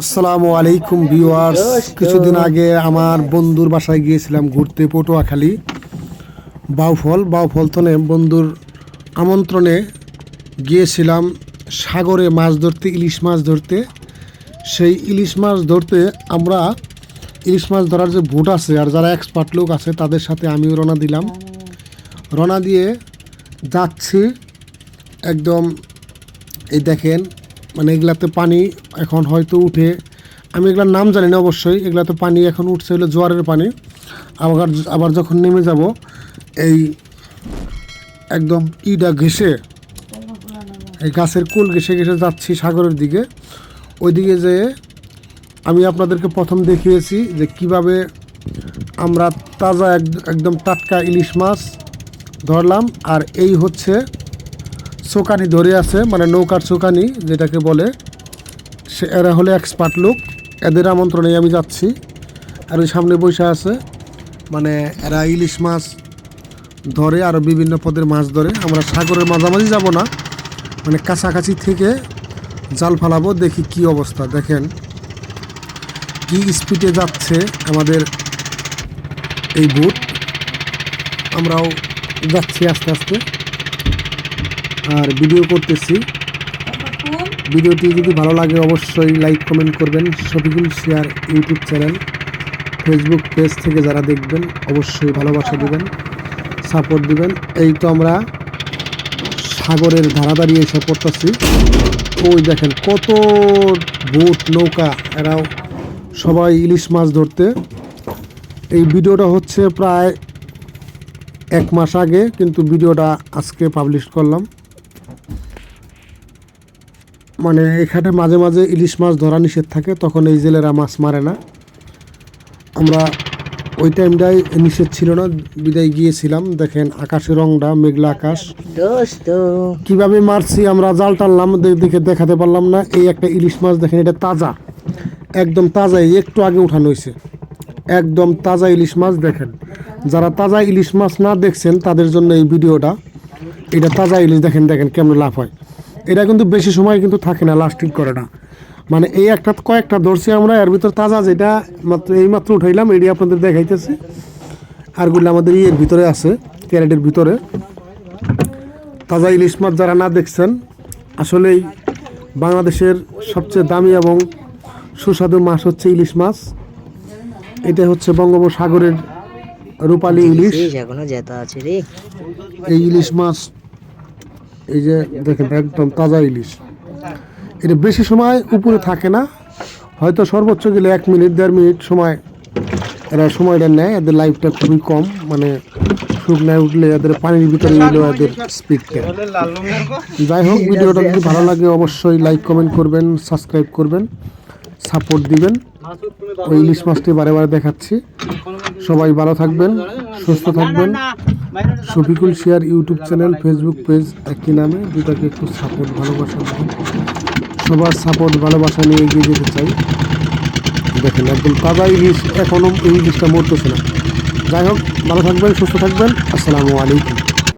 আসসালামু আলাইকুম ভিউয়ার্স। কিছুদিন আগে আমার বন্ধুর বাসায় গিয়েছিলাম ঘুরতে পটুয়াখালী। বাউফল বাউফল তনে বন্ধুর আমন্ত্রণে গিয়েছিলাম সাগরে মাছ ধরতে ইলিশ মাছ ধরতে। সেই ইলিশ মাছ ধরতে আমরা ইলিশ মাছ ধরার যে ভোট আছে আর যারা এক্সপার্ট লোক আছে তাদের সাথে আমিও রওনা দিলাম। রওনা দিয়ে যাচ্ছি একদম এই দেখেন মানে এগুলাতে পানি এখন হয়তো উঠে, আমি এগুলার নাম জানি না অবশ্যই, এগুলাতে পানি এখন উঠছে হলো জোয়ারের পানি। আবার আবার যখন নেমে যাব, এই একদম ইটা ঘেসে এই গাছের কুল ঘেসে ঘেসে যাচ্ছি সাগরের দিকে। ওইদিকে যে আমি আপনাদেরকে প্রথম দেখিয়েছি যে কীভাবে আমরা তাজা একদম টাটকা ইলিশ মাছ ধরলাম। আর এই হচ্ছে চোকানি ধরে আছে মানে নৌকার চোকানি যেটাকে বলে, সে এরা হলে এক্সপার্ট লোক, এদের আমন্ত্রণে আমি যাচ্ছি। আর ওই সামনে বসে আছে মানে এরা ইলিশ মাছ ধরে আর বিভিন্ন পদের মাছ ধরে। আমরা সাগরের মাঝামাঝি যাব না মানে কাছাকাছি থেকে জাল ফালাবো, দেখি কি অবস্থা। দেখেন, কি স্পিডে যাচ্ছে আমাদের এই বুট। আমরাও যাচ্ছি আস্তে আস্তে। আর ভিডিও করতেছি। ভিডিওটি যদি ভালো লাগে, অবশ্যই লাইক কমেন্ট করবেন। Shafiqul share YouTube channel Facebook page থেকে যারা দেখবেন, অবশ্যই ভালোবাসা দেবেন সাপোর্ট দিবেন। এই তো আমরা সাগরের ধারা দাঁড়িয়ে এসে পড়তেছি ওই দেখেন কত বোট, নৌকা, এরাও সবাই ইলিশ মাছ ধরতে। এই ভিডিওটা হচ্ছে প্রায় এক মাস আগে, কিন্তু ভিডিওটা আজকে পাবলিশ করলাম। মানে এখানে মাঝে মাঝে ইলিশ মাছ ধরা নিষেধ থাকে তখন এই জেলেরা মাছ মারে না। আমরা ওই টাইমটাই নিষেধ ছিল না বিদায় গিয়েছিলাম। দেখেন আকাশের রংটা মেঘলা আকাশ। কীভাবে মারছি আমরা জাল টানলাম দেখে দেখাতে পারলাম না। এই একটা ইলিশ মাছ দেখেন এটা তাজা। একদম তাজা একটু আগে উঠানো হয়েছে। একদম তাজা ইলিশ মাছ দেখেন। যারা তাজা ইলিশ মাছ না দেখছেন তাদের জন্য এই ভিডিওটা এটা তাজা ইলিশ দেখেন দেখেন কেমন লাভ হয়। এটা কিন্তু বেশি সময় কিন্তু থাকে না লাস্টিং করে না। মানে এই একটা কয়েকটা ধরছি আমরা এর ভিতর তাজা যেটা মাত্র এই মাত্র উঠাইলাম এটি আপনাদের দেখাইতেছি। আরগুলো আমাদের ইয়ের ভিতরে আছে ক্যারেটের ভিতরে। তাজা ইলিশ মাছ যারা না দেখছেন আসলেই বাংলাদেশের সবচেয়ে দামি এবং সুস্বাদু মাছ হচ্ছে ইলিশ মাছ। এটা হচ্ছে বঙ্গোপসাগরের রূপালী ইলিশ। এই ইলিশ মাছ এই যে দেখেন একদম তাজা ইলিশ। এটা বেশি সময় উপরে থাকে না। হয়তো সর্বোচ্চ গেলে এক মিনিট দেড় মিনিট সময় এরা সময়টা নেয়। এদের লাইফটা খুবই কম মানে শুকনায় উঠলে এদের পানির ভিতরে এলো এদের স্পিডটা যাই হোক ভিডিওটা যদি ভালো লাগে অবশ্যই লাইক কমেন্ট করবেন সাবস্ক্রাইব করবেন সাপোর্ট দিবেন। ওই ইলিশ মাছটি বারে বারে দেখাচ্ছি। সবাই ভালো থাকবেন সুস্থ থাকবেন। Shafiqul share YouTube channel Facebook page একই নামে, দুটাকে একটু সাপোর্ট ভালোবাসা সবার সাপোর্ট ভালোবাসা নিয়ে এগিয়ে যেতে চাই। দেখেন, একদম তাজা ইলিশ এখনও এই ইলিশটা মরতেছে না। যাই হোক, ভালো থাকবেন, সুস্থ থাকবেন। আসসালামু আলাইকুম।